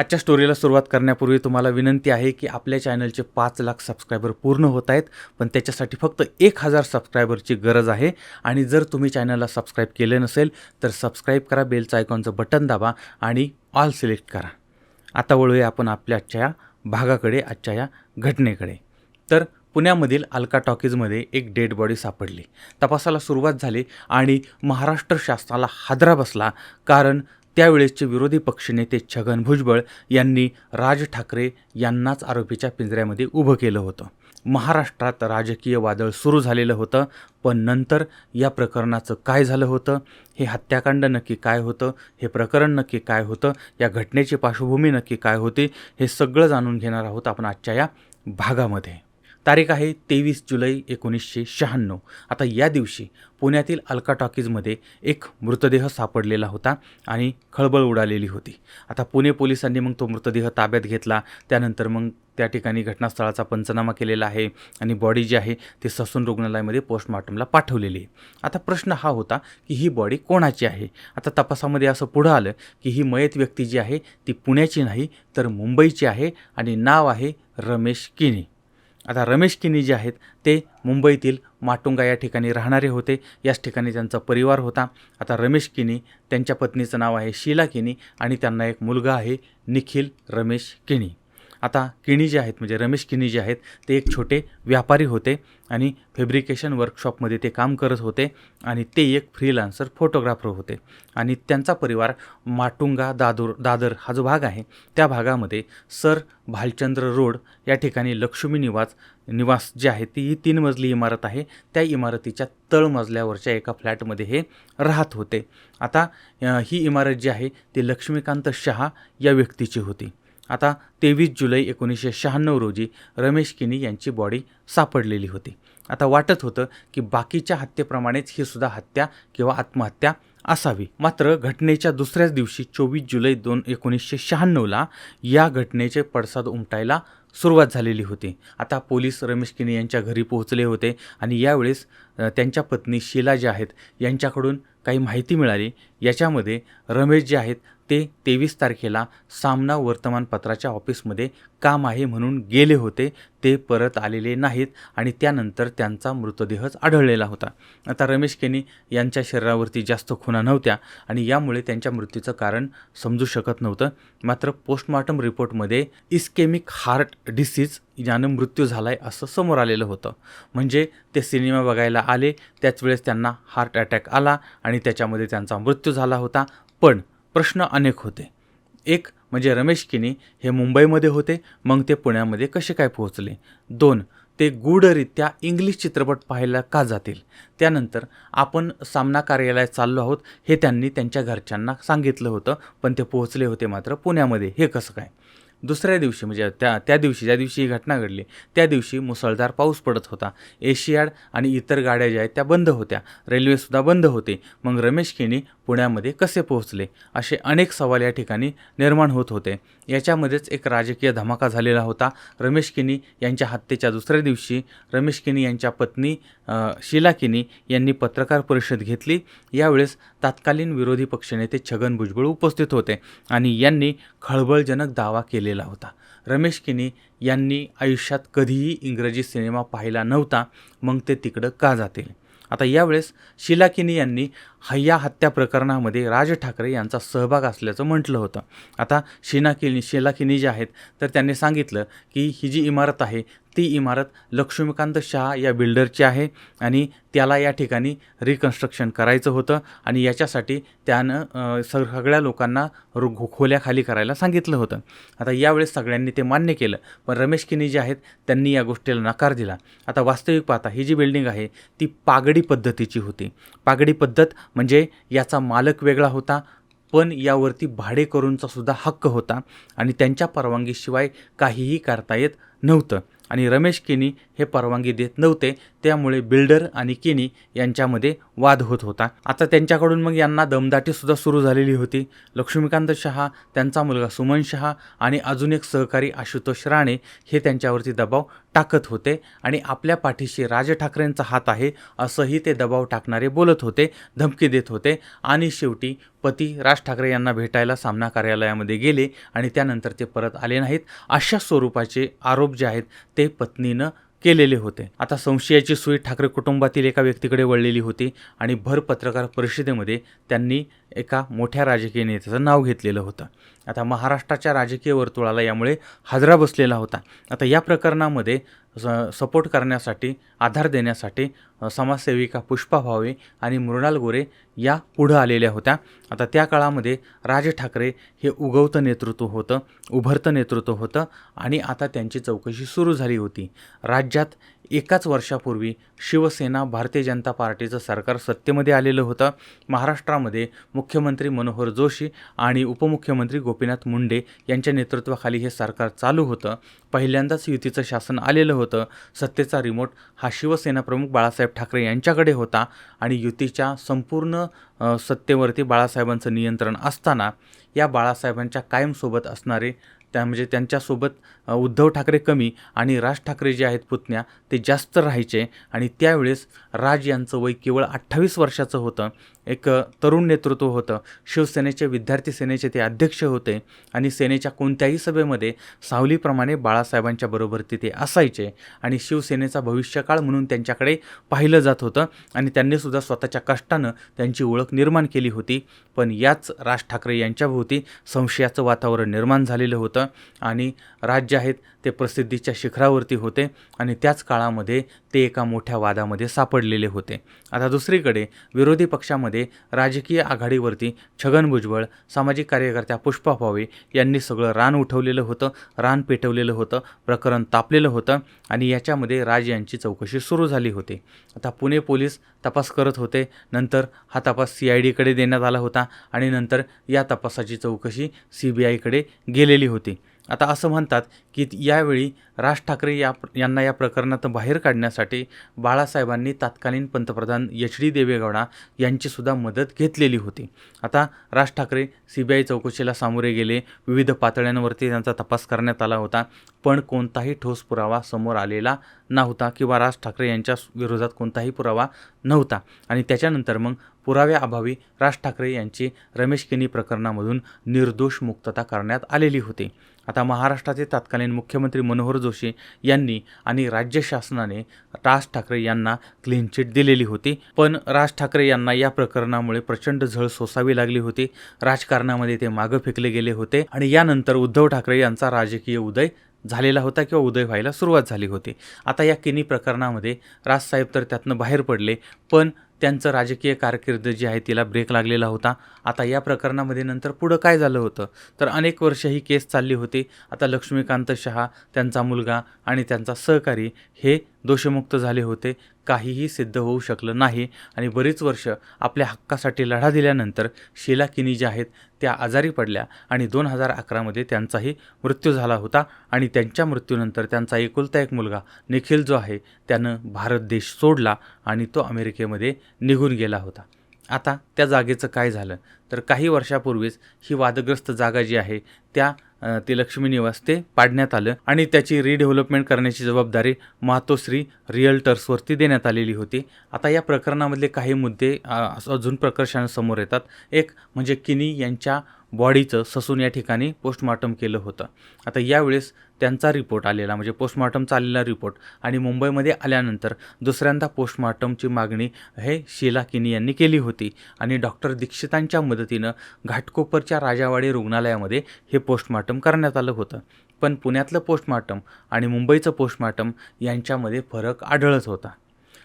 आजच्या स्टोरीला सुरुवात करण्यापूर्वी तुम्हाला विनंती आहे की आपल्या चॅनलचे पाच लाख सबस्क्रायबर पूर्ण होत आहेत पण त्याच्यासाठी फक्त एक हजार सबस्क्रायबरची गरज आहे. आणि जर तुम्ही चॅनलला सबस्क्राईब केले नसेल तर सबस्क्राईब करा बेलचं आयकॉनचं बटन दाबा आणि ऑल सिलेक्ट करा. आता वळूया आपण आपल्या आजच्या या भागाकडे आजच्या या घटनेकडे. तर पुण्यामधील अलका टॉकीजमध्ये एक डेड बॉडी सापडली. तपासाला सुरुवात झाली आणि महाराष्ट्र शासनाला हादरा बसला. कारण त्यावेळेसचे विरोधी पक्षनेते छगन भुजबळ यांनी राज ठाकरे यांनाच आरोपीच्या पिंजऱ्यामध्ये उभं केलं होतं. महाराष्ट्रात राजकीय वादळ सुरू झालेलं होतं पण नंतर या प्रकरणाचं काय झालं होतं हे हत्याकांड नक्की काय होतं हे प्रकरण नक्की काय होतं या घटनेची पार्श्वभूमी नक्की काय होती हे सगळं जाणून घेणार आहोत आपण आजच्या या भागामध्ये. तारीख आहे तेवीस जुलै एकोणीसशे शहाण्णव. आता या दिवशी पुण्यातील अल्का टॉकीजमध्ये एक मृतदेह सापडलेला होता आणि खळबळ उडालेली होती. आता पुणे पोलिसांनी मग तो मृतदेह ताब्यात घेतला. त्यानंतर मग त्या ठिकाणी घटनास्थळाचा पंचनामा केलेला आहे आणि बॉडी जी आहे ती ससून रुग्णालयामध्ये पोस्टमॉर्टमला पाठवलेली आहे. आता प्रश्न हा होता की ही बॉडी कोणाची आहे? आता तपासामध्ये असं पुढं आलं की ही मयत व्यक्ती जी आहे ती पुण्याची नाही तर मुंबईची आहे आणि नाव आहे रमेश किनी. आता रमेश किनी जे आहेत ते मुंबईतील माटुंगा या ठिकाणी राहणारे होते. याच ठिकाणी त्यांचा परिवार होता. आता रमेश किनी त्यांच्या पत्नीचं नाव आहे शीला किनी आणि त्यांना एक मुलगा आहे निखिल रमेश किनी. आता किणी जे आहेत म्हणजे रमेश किणी जे आहेत ते एक छोटे व्यापारी होते आणि फेब्रिकेशन वर्कशॉपमध्ये ते काम करत होते आणि ते एक फ्रीलान्सर फोटोग्राफर होते. आणि त्यांचा परिवार माटुंगा दादूर दादर हा जो भाग आहे त्या भागामध्ये सर भालचंद्र रोड या ठिकाणी लक्ष्मी निवास निवास जे आहे ती ही तीन मजली इमारत आहे. त्या इमारतीच्या तळमजल्यावरच्या एका फ्लॅटमध्ये हे राहत होते. आता ही इमारत जी आहे ती लक्ष्मीकांत शहा या व्यक्तीची होती. आता तेवीस जुलै एकोणीसशे शहाण्णव रोजी रमेश किनी यांची बॉडी सापडलेली होती. आता वाटत होतं की बाकीच्या हत्येप्रमाणेच ही सुद्धा हत्या किंवा आत्महत्या असावी. मात्र घटनेच्या दुसऱ्याच दिवशी चोवीस जुलै दोन एकोणीसशे शहाण्णवला या घटनेचे पडसाद उमटायला सुरुवात झालेली होती. आता पोलीस रमेश किनी यांच्या घरी पोहोचले होते आणि यावेळेस त्यांच्या पत्नी शीला ज्या आहेत यांच्याकडून काही माहिती मिळाली. याच्यामध्ये रमेश जे आहेत ते तेवीस तारखेला सामना वर्तमानपत्राच्या ऑफिसमध्ये काम आहे म्हणून गेले होते. ते परत आलेले नाहीत आणि त्यानंतर त्यांचा मृतदेहच आढळलेला होता. आता रमेश केनी यांच्या शरीरावरती जास्त खुणा नव्हत्या आणि यामुळे त्यांच्या मृत्यूचं कारण समजू शकत नव्हतं. मात्र पोस्टमॉर्टम रिपोर्टमध्ये इस्केमिक हार्ट डिसीज यानं मृत्यू झाला आहे असं समोर आलेलं होतं. म्हणजे ते सिनेमा बघायला आले त्याच वेळेस त्यांना हार्ट अटॅक आला आणि त्याच्यामध्ये त्यांचा मृत्यू झाला होता. पण प्रश्न अनेक होते. एक म्हणजे रमेश किनी हे मुंबईमध्ये होते मग ते पुण्यामध्ये कसे काय पोहोचले? दोन ते गूढरित्या इंग्लिश चित्रपट पाहायला का जातील? त्यानंतर आपण सामना कार्यालयात चाललो आहोत हे त्यांनी त्यांच्या घरच्यांना सांगितलं होतं पण ते पोहोचले होते मात्र पुण्यामध्ये. हे कसं काय? दुसऱ्या दिवशी म्हणजे त्या त्या दिवशी ज्या दिवशी ही घटना घडली त्या दिवशी मुसळधार पाऊस पडत होता. एशियाड आणि इतर गाड्या ज्या आहेत त्या बंद होत्या. रेल्वेसुद्धा बंद होते. मग रमेश किनी पुण्यामध्ये कसे पोहोचले? असे अनेक सवाल या ठिकाणी निर्माण होत होते. याच्यामध्येच एक राजकीय धमाका झालेला होता. रमेश किनी यांच्या हत्येच्या दुसऱ्या दिवशी रमेश किनी यांच्या पत्नी शीला किनी यांनी पत्रकार परिषद घेतली. यावेळेस तत्कालीन विरोधी पक्षनेते छगन भुजबळ उपस्थित होते आणि यांनी खळबळजनक दावा केलेला होता. रमेश किनी यांनी आयुष्यात कधीही इंग्रजी सिनेमा पाहिला नव्हता. मग ते तिकडं का जातील? आता यावेळेस शिलाकिनी यांनी हय्या या हत्या प्रकरणामध्ये राज ठाकरे यांचा सहभाग असल्याचं म्हटलं होतं. आता शिनाकिनी शिलाकिनी जे आहेत तर त्यांनी सांगितलं की ही जी इमारत आहे ती इमारत लक्ष्मीकांत शहा या बिल्डरची आहे आणि त्याला या ठिकाणी रिकन्स्ट्रक्शन करायचं होतं आणि याच्यासाठी त्यानं सगळ्या लोकांना रु खोल्या खाली करायला सांगितलं होतं. आता यावेळेस सगळ्यांनी ते मान्य केलं पण रमेश किनी जे आहेत त्यांनी या गोष्टीला नकार दिला. आता वास्तविक पाहता ही जी बिल्डिंग आहे ती पागडी पद्धतीची होती. पागडी पद्धत म्हणजे याचा मालक वेगळा होता पण यावरती भाडेकरूंचा सुद्धा हक्क होता आणि त्यांच्या परवानगीशिवाय काहीही करता येत नव्हतं. आणि रमेश केनी हे परवानगी देत नव्हते. त्यामुळे बिल्डर आणि किनी यांच्यामध्ये वाद होत होता. आता त्यांच्याकडून मग यांना दमदाटीसुद्धा सुरू झालेली होती. लक्ष्मीकांत शहा त्यांचा मुलगा सुमन शहा आणि अजून एक सहकारी आशुतोष राणे हे त्यांच्यावरती दबाव टाकत होते आणि आपल्या पाठीशी राज ठाकरेंचा हात आहे असंही ते दबाव टाकणारे बोलत होते धमकी देत होते आणि शेवटी पती राज ठाकरे यांना भेटायला सामना कार्यालयामध्ये गेले आणि त्यानंतर ते परत आले नाहीत. अशा स्वरूपाचे आरोप जे आहेत ते पत्नीनं केलेले होते. आता संशयाची सुई ठाकरे कुटुंबातील एका व्यक्तीकडे वळलेली होती आणि भर पत्रकार परिषदेमध्ये त्यांनी एका मोठ्या राजकीय नेत्याचं नाव घेतलेलं होतं. आता महाराष्ट्राच्या राजकीय वर्तुळाला यामुळे हादरा बसलेला होता. आता या प्रकरणामध्ये स सपोर्ट करण्यासाठी आधार देण्यासाठी समाजसेविका पुष्पा भावे आणि मृणाल गोरे या पुढं आलेल्या होत्या. आता त्या काळामध्ये राज ठाकरे हे उगवतं नेतृत्व होतं उभरतं नेतृत्व होतं आणि आता त्यांची चौकशी सुरू झाली होती. राज्यात एकाच वर्षापूर्वी शिवसेना भारतीय जनता पार्टीचं सरकार सत्तेमध्ये आलेलं होतं. महाराष्ट्रामध्ये मुख्यमंत्री मनोहर जोशी आणि उपमुख्यमंत्री गोपीनाथ मुंडे यांच्या नेतृत्वाखाली हे सरकार चालू होतं. पहिल्यांदाच युतीचं शासन आलेलं होतं. होतं. सत्तेचा रिमोट हा शिवसेना प्रमुख बाळासाहेब ठाकरे यांच्याकडे होता आणि युतीच्या संपूर्ण सत्तेवरती बाळासाहेबांचं नियंत्रण असताना या बाळासाहेबांच्या कायमसोबत असणारे त्या म्हणजे त्यांच्यासोबत उद्धव ठाकरे कमी आणि राज ठाकरे जे आहेत पुतण्या ते जास्त राहायचे आणि त्यावेळेस राज यांचं वय केवळ अठ्ठावीस वर्षाचं होतं. एक तरुण नेतृत्व होतं. शिवसेनेचे विद्यार्थी सेनेचे ते अध्यक्ष होते आणि सेनेच्या कोणत्याही सभेमध्ये सावलीप्रमाणे बाळासाहेबांच्या बरोबर तिथे असायचे आणि शिवसेनेचा भविष्यकाळ म्हणून त्यांच्याकडे पाहिलं जात होतं आणि त्यांनीसुद्धा स्वतःच्या कष्टानं त्यांची ओळख निर्माण केली होती. पण याच राज ठाकरे यांच्याभोवती संशयाचं वातावरण निर्माण झालेलं होतं आणि राज्य आहेत ते प्रसिद्धीच्या शिखरावरती होते आणि त्याच काळामध्ये ते एका मोठ्या वादामध्ये सापडलेले होते. आता दुसरीकडे विरोधी पक्षामध्ये राजकीय आघाडीवरती छगन भुजबळ सामाजिक कार्यकर्त्या पुष्पा भावे यांनी सगळं रान उठवलेलं होतं. रान पेटवलेलं होतं प्रकरण तापलेलं होतं आणि याच्यामध्ये राज यांची चौकशी सुरू झाली होती. आता पुणे पोलीस तपास करत होते. नंतर हा तपास सी आय डीकडे देण्यात आला होता आणि नंतर या तपासाची चौकशी सी बी आयकडे गेलेली होती. आता असं म्हणतात की यावेळी राज ठाकरे या यांना या प्रकरणात बाहेर काढण्यासाठी बाळासाहेबांनी तत्कालीन पंतप्रधान एच डी देवेगौडा यांचीसुद्धा मदत घेतलेली होती. आता Raj Thackeray C B I चौकशीला सामोरे गेले. विविध पातळ्यांवरती त्यांचा तपास करण्यात आला होता. पण कोणताही ठोस पुरावा समोर आलेला नव्हता किंवा राज ठाकरे यांच्या विरोधात कोणताही पुरावा नव्हता. आणि त्याच्यानंतर मग पुराव्याअभावी राज ठाकरे यांची रमेश केनी प्रकरणामधून निर्दोष मुक्तता करण्यात आलेली होती. आता महाराष्ट्राचे तत्कालीन मुख्यमंत्री मनोहर जोशी यांनी आणि राज्य शासनाने राज ठाकरे यांना क्लीन चिट दिलेली होती. पण राज ठाकरे यांना या प्रकरणामुळे प्रचंड झळ सोसावी लागली होती. राजकारणामध्ये ते मागं फेकले गेले होते आणि यानंतर उद्धव ठाकरे यांचा राजकीय उदय झालेला होता किंवा उदय व्हायला सुरुवात झाली होती. आता या किनी प्रकरणामध्ये राजसाहेब तर त्यातनं बाहेर पडले पण त्यांचं राजकीय कारकीर्द जी आहे तिला ब्रेक लागलेला होता. आता या प्रकरणामध्ये नंतर पुढं काय झालं होतं? तर अनेक वर्ष ही केस चालली होती. आता लक्ष्मीकांत शहा त्यांचा मुलगा आणि त्यांचा सहकारी हे दोषमुक्त झाले होते. काहीही सिद्ध होऊ शकलं नाही. आणि बरीच वर्ष आपल्या हक्कासाठी लढा दिल्यानंतर शीला किनी ज्या आहेत त्या आजारी पडल्या आणि दोन हजार अकरामध्ये त्यांचाही मृत्यू झाला होता. आणि त्यांच्या मृत्यूनंतर त्यांचा एकुलता एक मुलगा निखिल जो आहे त्यानं भारत देश सोडला आणि तो अमेरिकेमध्ये निघून गेला होता. आता त्या जागेचं काय झालं? तर काही वर्षापूर्वीच ही वादग्रस्त जागा जी आहे त्या ते लक्ष्मी निवास ते पाडण्यात आलं आणि त्याची रिडेव्हलपमेंट करण्याची जबाबदारी मातोश्री रिअल्टर्सवरती देण्यात आलेली होती. आता या प्रकरणामधले काही मुद्दे अ, अजून प्रकर्षाने येतात. एक म्हणजे किनी यांच्या बॉडीचं ससून या ठिकाणी पोस्टमॉर्टम केलं होतं. आता यावेळेस त्यांचा रिपोर्ट आलेला म्हणजे पोस्टमॉर्टमचा आलेला रिपोर्ट आणि मुंबईमध्ये आल्यानंतर दुसऱ्यांदा पोस्टमॉर्टमची मागणी हे शीला किनी यांनी केली होती आणि डॉक्टर दीक्षितांच्या मदतीनं घाटकोपरच्या राजावाडी रुग्णालयामध्ये हे पोस्टमॉर्टम करण्यात आलं होतं. पण पुण्यातलं पोस्टमॉर्टम आणि मुंबईचं पोस्टमॉर्टम यांच्यामध्ये फरक आढळत होता.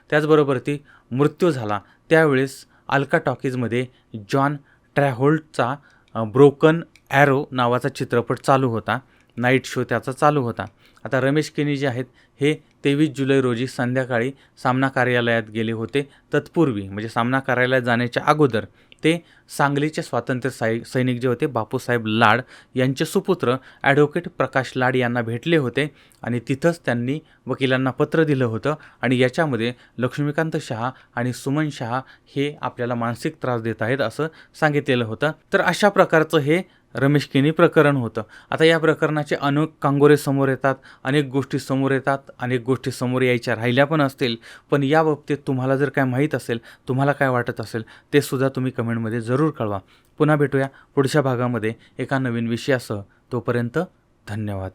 त्याचबरोबर ती मृत्यू झाला. त्यावेळेस अल्का टॉकीजमध्ये जॉन ट्रॅहोल्टचा ब्रोकन ॲरो नावाचा चित्रपट चालू होता. नाईट शो त्याचा चालू होता. आता रमेश केनी जे आहेत हे तेवीस जुलै रोजी संध्याकाळी सामना कार्यालयात गेले होते. तत्पूर्वी म्हणजे सामना कार्यालयात जाण्याच्या अगोदर ते सांगलीचे स्वातंत्र्य साई सैनिक जे होते बापूसाहेब लाड यांचे सुपुत्र ॲडव्होकेट प्रकाश लाड यांना भेटले होते आणि तिथंच त्यांनी वकिलांना पत्र दिलं होतं आणि याच्यामध्ये लक्ष्मीकांत शहा आणि सुमन शहा हे आपल्याला मानसिक त्रास देत आहेत असं सांगितलेलं होतं. तर अशा प्रकारचं हे रमेश केनी प्रकरण होतं. आता या प्रकरणाचे अनेक कांगोरे समोर येतात अनेक गोष्टी समोर येतात अनेक गोष्टी समोर यायच्या राहिल्या पण असतील. पण या बाबतीत तुम्हाला जर काय माहीत असेल तुम्हाला काय वाटत असेल ते सुद्धा तुम्ही कमेंटमध्ये जरूर कळवा. पुन्हा भेटूया पुढच्या भागामध्ये एका नवीन विषयासह. तोपर्यंत धन्यवाद.